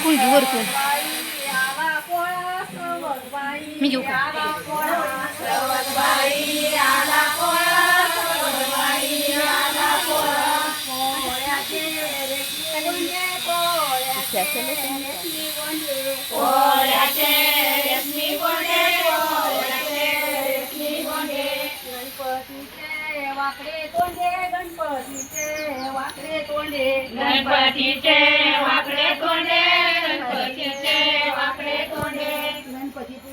ऐकून घेऊ वरतून आला पोळा सवतबाई मी घेऊ का? आला पोळा सवतबाई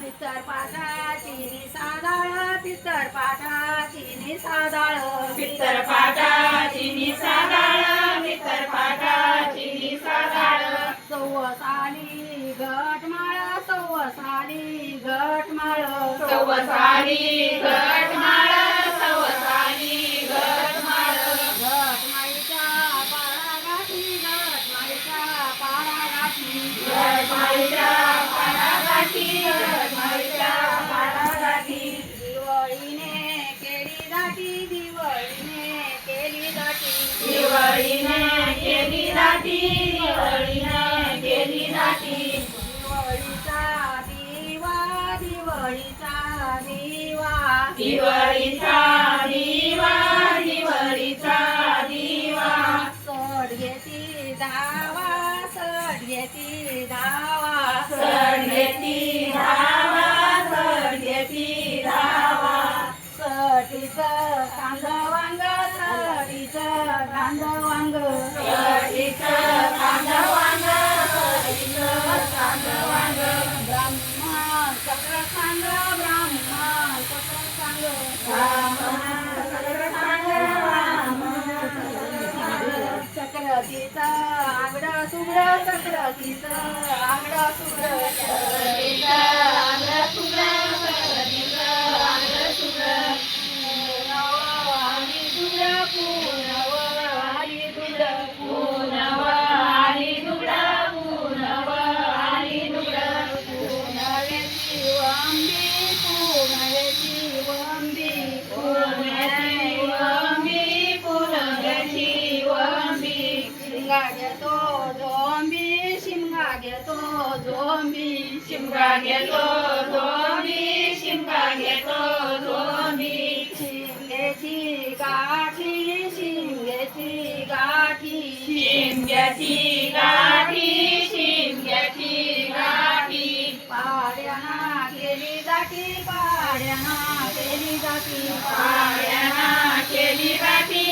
पित्तर पाठाची निसादाळ पित्तर पाठाची निसादाळ पित्तर पाटाची निसादाळ पित्तर पाटाची निसादाळ सव्वसाली घटमाळ सव्वसाली घटमाळ. सवसारी घटमाळ केली दाटी दिवाळीने केली दाटी दिवाळीचा दिवा दिवाळीचा दिवा. दिवाळीचा चक्रतीचं आगड सुगड चक्रतीचं आगड सुगड शिमगा घेतो झोंबी शिमगा घेतो झोंबी शिमगा घेतो झोंबी शिमगा घेतो झोंबी. शिमग्याची गाठी शिमग्याची गाठी शिमग्याची गाठी शिमग्याची गाठी. पाड्याना केली दाटी पाड्याना केली दाटी पायाना केली गाठी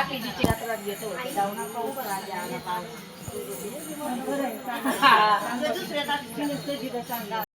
आखीची यात्रा घेतो जाऊन पाहू राजा दुसऱ्या